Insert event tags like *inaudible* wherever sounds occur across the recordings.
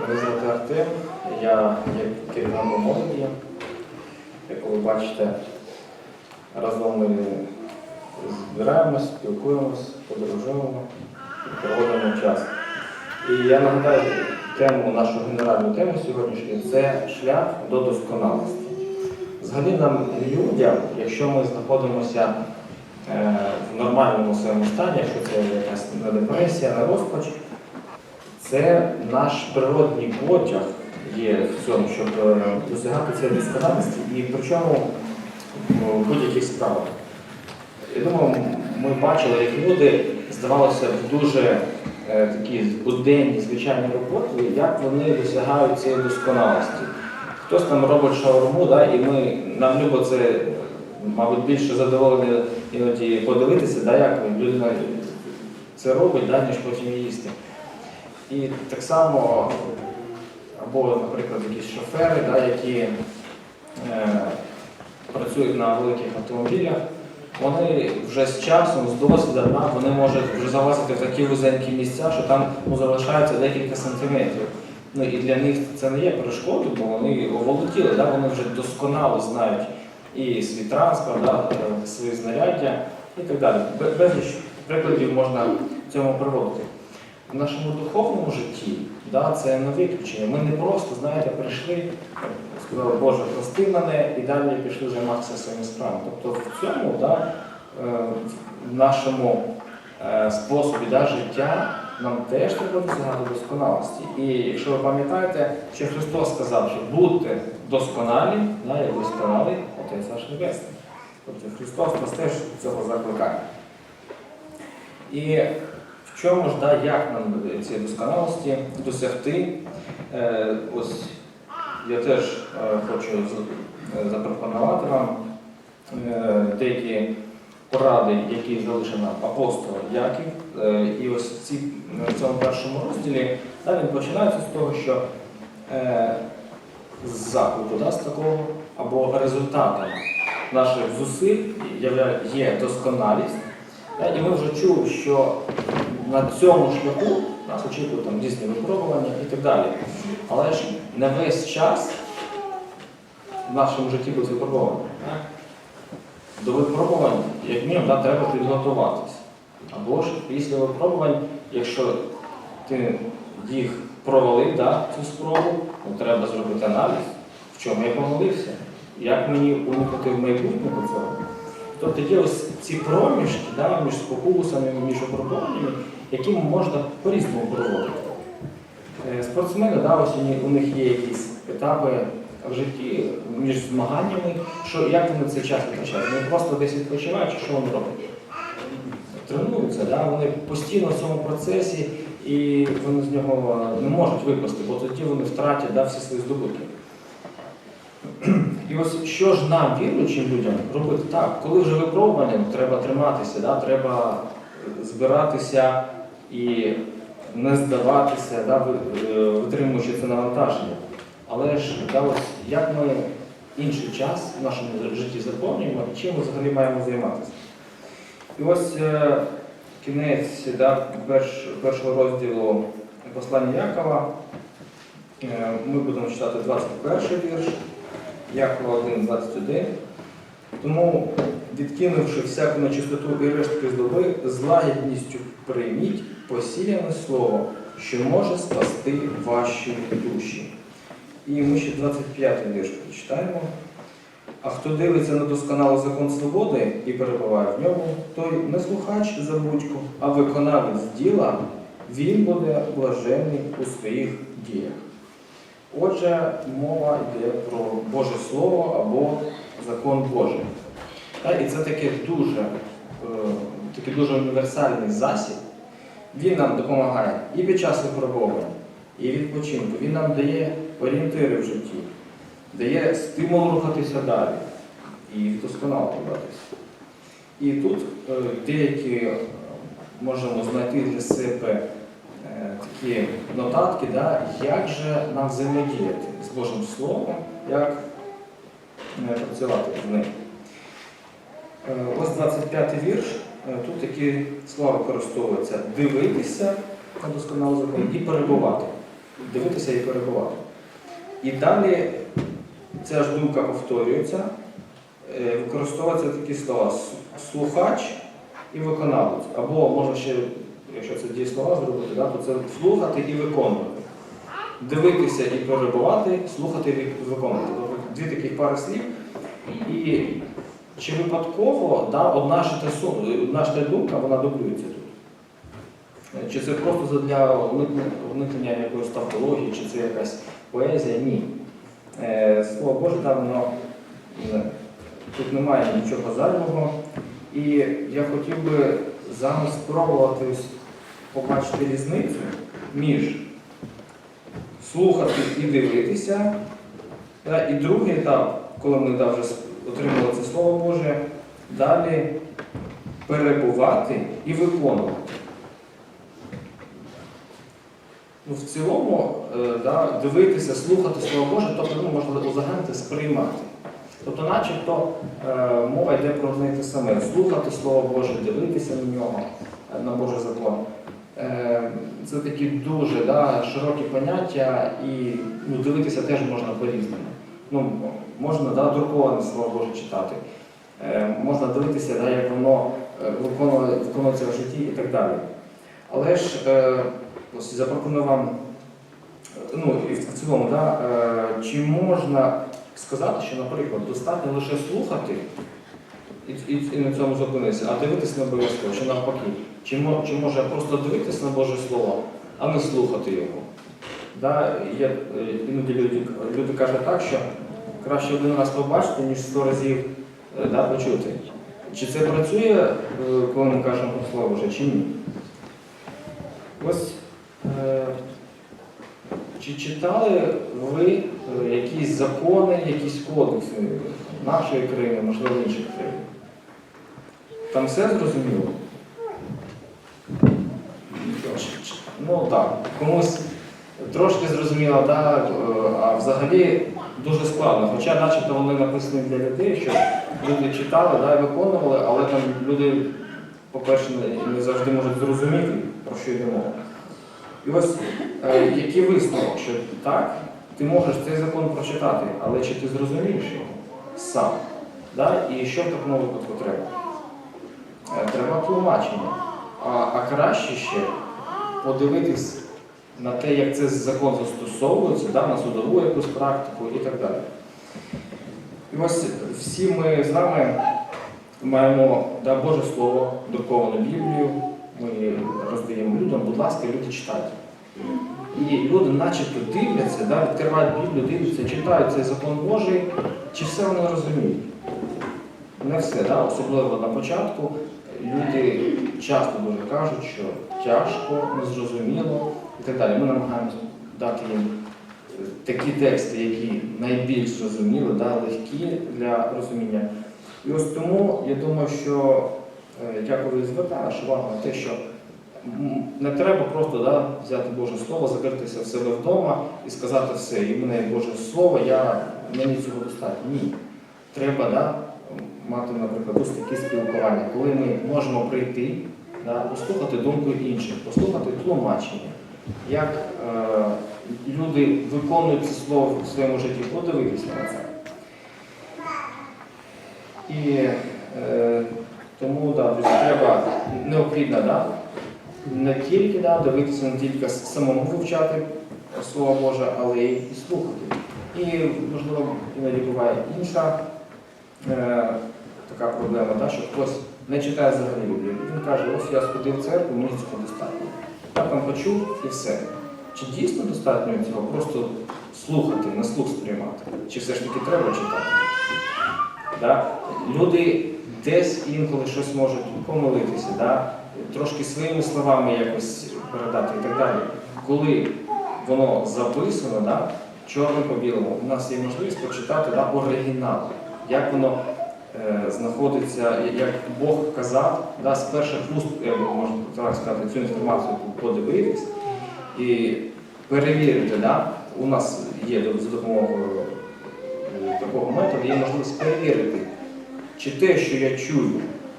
Мене звати Артем, я є керівником молоді. Як ви бачите, разом ми збираємось, спілкуємось, подорожуємо, проводимо час. І я нагадаю тему, нашу генеральну тему сьогоднішню це шлях до досконалості. Взагалі нам людям, якщо ми знаходимося е, в нормальному своєму стані, якщо це якась не депресія, не розпач, це наш природний потяг є в цьому, щоб е, досягати цієї досконалості, і причому в будь-яких справах. Я думаю, ми бачили, як люди, здавалося, в дуже е, такі буденні, звичайні роботи, як вони досягають цієї досконалості. Хтось там робить шаурму, да, і ми, нам любо це, мабуть, більше задоволення іноді подивитися, да, як людина це робить, да, ніж потім їсти. І так само, або, наприклад, якісь шофери, да, які е, працюють на великих автомобілях, вони вже з часом, з досвідом, да, вони можуть вже залазити в такі вузенькі місця, що там ну, залишається декілька сантиметрів. Ну і для них це не є перешкодою, бо вони оволоділи, да, вони вже досконало знають і свій транспорт, да, е, свої знаряддя і так далі. Бе- Безліч прикладів можна цьому приводити. В нашому духовному житті да, це не виключення. Ми не просто, знаєте, прийшли, сказали, Боже, прости мене, і далі пішли займатися своїми справами. Тобто в цьому да, е, в нашому е, способі да, життя нам теж треба досягати досконалості. І якщо ви пам'ятаєте, що Христос сказав, що будьте досконалі, да, як досконалий Отець ваш Небесний. Тобто Христос нас теж цього закликає. І в чому ж, да, як нам цієї досконалості досягти? Е, ось я теж е, хочу е, запропонувати вам е, деякі поради, які залишив апостол Яків. Е, і ось ці, в цьому першому розділі да, він починається з того, що е, з заклику да, з такого, або результатом наших зусиль є досконалість. Та, І ми вже чули, що на цьому шляху нас очікують там різні випробування і так далі. Але ж не весь час в нашому житті будуть випробування. До випробувань, як мінімум, да, треба підготуватися. Або ж після випробувань, якщо ти їх провалив, да, цю спробу, ну, треба зробити аналіз, в чому я помилився, як мені уникнути в майбутньому цього. Тобто є ось ці проміжки да, між спокусами, між випробуваннями, які можна по-різному проводити. Е, Спортсмени, да, ось у них- є якісь етапи в житті між змаганнями, що як вони цей час витрачають. Вони просто десь відпочивають, чи що вони роблять? Тренуються, да? вони постійно в цьому процесі і вони з нього не можуть випасти, бо тоді вони втратять да, всі свої здобутки. І ось що ж нам, віруючим людям, робити так, коли вже випробування, треба триматися, да? треба збиратися і не здаватися, да? е, витримуючи це навантаження. Але ж да, ось, як ми інший час в нашому житті заповнюємо і чим ми взагалі маємо займатися? І ось е, кінець да, перш, першого розділу послання Якова. Е, Ми будемо читати 21 вірш, Якова 1,21. Тому, відкинувши всяку нечистоту і рештки злоби, з лагідністю прийміть посіяне слово, що може спасти ваші душі. І ми ще 25 вірш прочитаємо. А хто дивиться на досконалий закон свободи і перебуває в ньому, той не слухач забудько, а виконавець діла, він буде блаженний у своїх діях. Отже, мова йде про Боже Слово або закон Божий. І це таке дуже, е, такий дуже універсальний засіб. Він нам допомагає і під час випробовування, і відпочинку. Він нам дає орієнтири в житті, дає стимул рухатися далі і вдосконалюватися. І тут е, деякі е, можемо знайти для себе е, такі нотатки, да, як же нам взаємодіяти з Божим Словом, як працювати з ним. Ось 25 й вірш. Е, Тут такі слова використовуються дивитися на досконалий закон і перебувати. дивитися і перебувати. І далі ця ж думка повторюється, е, використовуються такі слова слухач і виконавець. Або можна ще, якщо це дієслова зробити, да, то це слухати і виконувати. Дивитися і перебувати, слухати і виконувати. Тобто дві таких пари слів. І чи випадково да, одна ж та одна ж та думка вона дублюється тут? Е, Чи це просто для уникнення якоїсь тавтології, чи це якась поезія? Ні. Е, Слово Боже, е, тут немає нічого зайвого. І я хотів би зараз спробувати побачити різницю між слухати і дивитися. Та, І другий етап, коли ми вже отримали це Слово Боже, далі перебувати і виконувати. Ну, в цілому, е, да, дивитися, слухати Слово Боже, тобто ну, можна узагальнити сприймати. Тобто, начебто е, мова йде про одне те саме. Слухати Слово Боже, дивитися на нього, е, на Божий закон. Це такі дуже да, широкі поняття, і ну, дивитися теж можна по-різному. Ну, можна да, друковане Слово Боже читати. Е, Можна дивитися, да, як воно е, виконує- виконується в житті і так далі. Але ж е, ось запропоную вам, ну і в цілому, да, е, чи можна сказати, що, наприклад, достатньо лише слухати і, і, і на цьому зупинитися, а дивитися не обов'язково, чи навпаки. Чи, мо- чи може просто дивитися на Боже Слово, а не слухати його? Да, є, е, іноді люди, люди кажуть так, що краще один раз побачити, ніж сто разів е, да, почути. Чи це працює, е, коли ми кажемо про Слово Боже, чи ні? Ось е, чи читали ви якісь закони, якісь кодекси нашої країни, можливо, інших країн? Там все зрозуміло? Ну так, комусь трошки зрозуміло, так, а взагалі дуже складно. Хоча начебто вони написані для людей, щоб люди читали да, і виконували, але там люди, по-перше, не- завжди можуть зрозуміти, про що йде мова. І ось е, який висновок, що так, ти можеш цей закон прочитати, але чи ти зрозумієш його сам? Да? І що в такому випадку треба? Е, Треба тлумачення. А, а краще ще подивитись на те, як цей закон застосовується, да, на судову якусь практику і так далі. І ось всі ми з вами маємо да, Боже Слово, друковану Біблію, ми роздаємо людям, будь ласка, люди читають. І люди начебто дивляться, да, відкривають Біблію, дивляться, читають цей закон Божий, чи все вони розуміють. Не все, да? особливо на початку. Люди часто дуже кажуть, що тяжко, незрозуміло і так далі. Ми намагаємося дати їм е, такі тексти, які найбільш зрозуміли, да, легкі для розуміння. І ось тому я думаю, що е, я коли звертаю увагу на те, що не треба просто да, взяти Боже Слово, закритися в себе вдома і сказати все, і мене Боже Слово, я, мені цього достатньо. Ні. Треба да, мати, наприклад, ось такі спілкування, коли ми можемо прийти, да, послухати думку інших, послухати тлумачення, як е, люди виконують це слово в своєму житті, подивитися на це. І е, тому да, треба необхідно да, не тільки да, дивитися, не тільки самому вивчати Слово Боже, але й слухати. І, можливо, іноді буває інша е, така проблема, да, що хтось не читає взагалі Біблію. Він каже, ось я сходив в церкву, мені цього достатньо. Там почув і все. Чи дійсно достатньо цього просто слухати, на слух сприймати? Чи все ж таки треба читати? Да? Люди десь інколи щось можуть помилитися, да? трошки своїми словами якось передати і так далі. Коли воно записано, да? чорним по білому, у нас є можливість почитати да, оригінал, як воно знаходиться, як Бог казав, да, з перших вуст, можна так сказати, цю інформацію подивитись і перевірити. Да? У нас є за допомогою е, такого методу, є можливість перевірити, чи те, що я чую,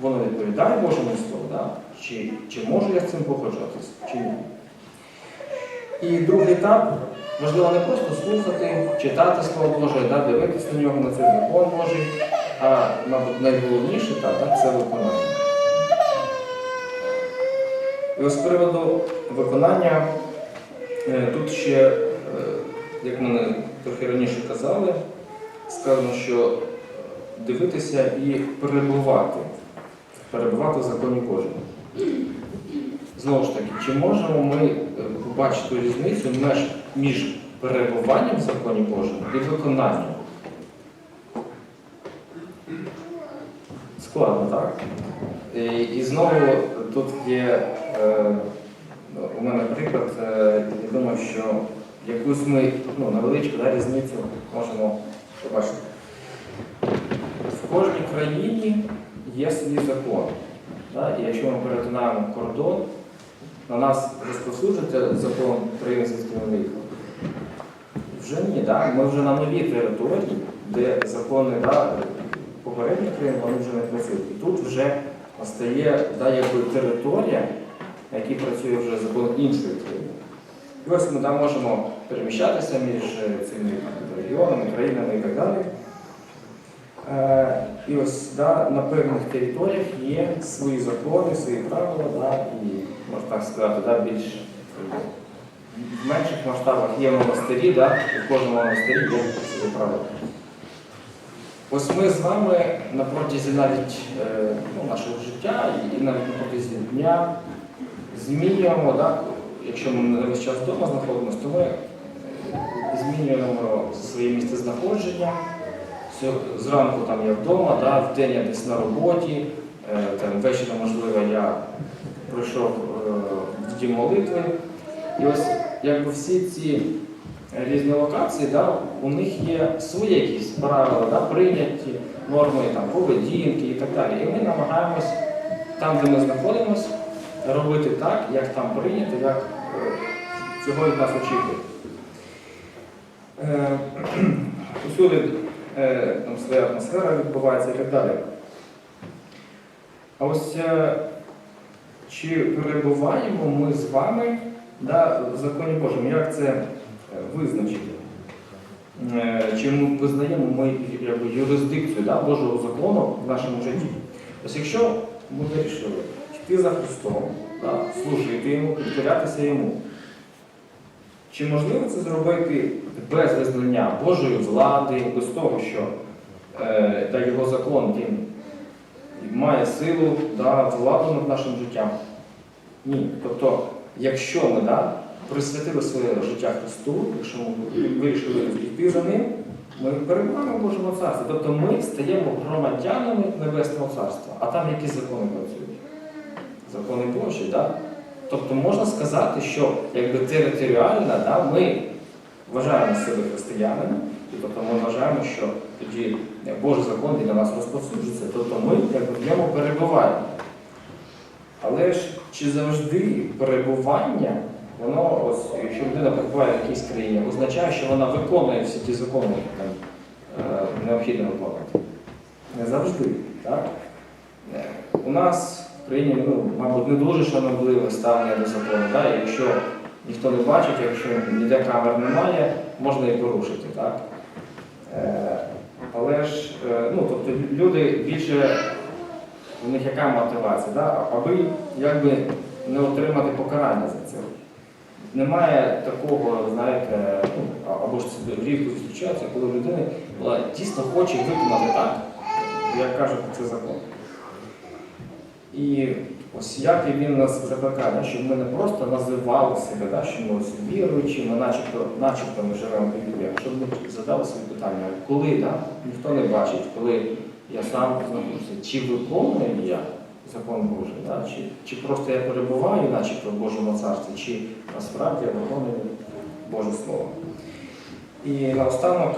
воно відповідає Божому Слову, да? чи, чи можу я з цим погоджуватися, чи ні. І другий етап важливо не просто слухати, читати Слово Боже, да, дивитися на нього, на цей закон Божий, а, мабуть, найголовніше етап да, це виконання. І ось з приводу виконання, е, тут ще, е, як ми трохи раніше казали, сказано, що дивитися і перебувати, перебувати в законі Божому. Знову ж таки, чи можемо ми е, побачити різницю між перебуванням в законі Божому і виконанням? Складно, так? І, і знову тут є е, у мене приклад, е, я думаю, що якусь ми ну, невеличку да, різницю можемо побачити. В кожній країні є свій закон. Да? І якщо ми перетинаємо кордон, на нас розповсюджується закон країни звідки ми. Вже ні, да? ми вже на новій території, де закони да, попередніх країн вони вже не працюють. І тут вже настає да, якби територія, на якій працює вже закон іншої країни. І ось ми там можемо переміщатися між е, цими регіонами, країнами і так далі. Е, І ось да, на певних територіях є свої закони, свої правила, да, і можна так сказати, да, більш в менших масштабах є монастирі, да, і в кожному монастирі є свої правила. Ось ми з вами на протязі навіть е, ну, нашого життя і навіть на протязі дня змінюємо, да, якщо ми не весь час вдома знаходимося, то ми е, змінюємо своє місце знаходження. Зранку там я вдома, да, в день я десь на роботі, е, там, ввечері, можливо, я прийшов е, в дім молитви. І ось якби всі ці різні локації, да, у них є свої якісь правила, да, прийняті норми там, поведінки і так далі. І ми намагаємось там, де ми знаходимося, робити так, як там прийнято, як е, цього від нас очікують. Е, *clears throat* Усюди е, там своя атмосфера відбувається і так далі. А ось чи перебуваємо ми з вами да, в законі Божому, як це визначити? Е, Чи ми визнаємо ми юрисдикцію да, Божого закону в нашому житті? Ось якщо ми вирішили йти за Христом, да, служити йому, підкорятися йому, чи можливо це зробити без визнання Божої влади, без того, що е, та його закон він має силу да, владу над нашим життям? Ні. Тобто, якщо ми да, присвятили своє життя Христу, якщо ми вирішили йти за ним, ми перебуваємо в Божому царстві. Тобто ми стаємо громадянами Небесного Царства, а там які закони працюють? Закони Божі, да? Тобто можна сказати, що якби територіально да, ми вважаємо себе християнами, і тобто ми вважаємо, що тоді Божий закон для нас розповсюджується, тобто ми якби, в ньому перебуваємо. Але ж чи завжди перебування, воно, ось, якщо людина перебуває в якійсь країні, означає, що вона виконує всі ті закони, які там е, необхідно виконувати? Не завжди. Так? Е, У нас в країні, ну, мабуть, не дуже шанобливе ставлення до закону. Так? Якщо ніхто не бачить, якщо ніде камер немає, можна і порушити. Так? Е, Але ж, е, ну, тобто люди більше, у них яка мотивація? Да? Аби якби не отримати покарання за це. Немає такого, знаєте, ну, або ж це рідко зустрічається, коли в людини дійсно хоче виконати так, як каже це закон. І ось як він нас закликає, щоб ми не просто називали себе, да, що ми ось віруючі, ми начебто, начебто ми живемо Біблії, а щоб ми задали собі питання, коли да, ніхто не бачить, коли я сам знаходжуся, чи виконую я закон Божий, да, чи, чи просто я перебуваю, начебто в Божому царстві, чи насправді я виконую Боже Слово. І наостанок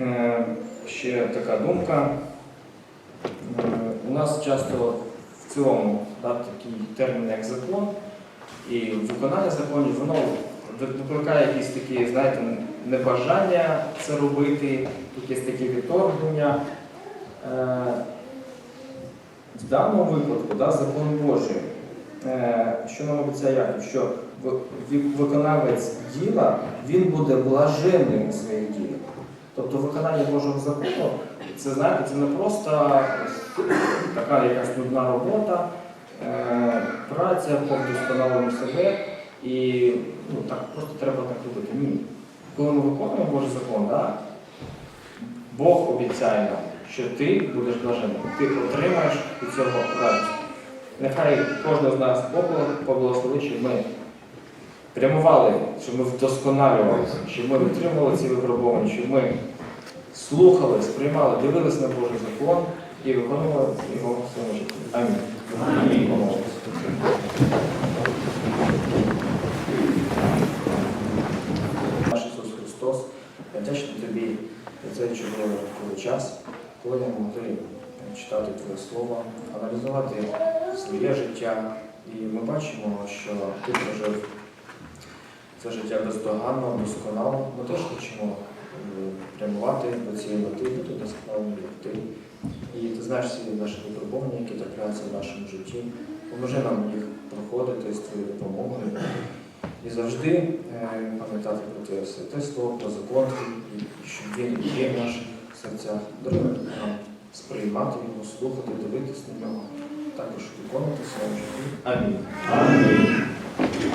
е, ще така думка. Е, У нас часто в цілому да, такий термін, як закон, і виконання законів, воно викликає якісь такі, знаєте, небажання це робити, якісь такі відторгнення. Е, В даному випадку да, закон Божий е, що нам обіцяє що виконавець діла він буде блаженним у своїх ділах. Тобто виконання Божого закону, це знаєте, це не просто така якась нудна робота, е, праця по вдосконаленню себе і ну, так просто треба так робити. Ні. Коли ми виконуємо Божий закон, да, Бог обіцяє нам, що ти будеш блаженним, ти отримаєш від цього радість. Нехай кожен з нас поблагословить, щоб ми прямували, щоб ми вдосконалювалися, щоб ми витримували ці випробування, щоб ми слухали, сприймали, дивилися на Божий закон і виконували його в своєму житті. Амінь. Амінь. Наш Ісус Христос, я вдячний тобі за цей чудовий час, ми могли читати Твоє Слово, аналізувати своє життя. І ми бачимо, що ти прожив це життя бездоганно, досконало. Ми теж хочемо е, прямувати до цієї мети, бути досконалими, як ти. І ти знаєш всі наші випробування, які трапляються в нашому житті. Поможи нам їх проходити з твоєю допомогою. І завжди е, пам'ятати про те святе слово, про закон, і щоб він є в серцях. Даруй сприймати його, слухати, дивитись на нього, також виконувати своє життя. житті. Амінь. Амінь.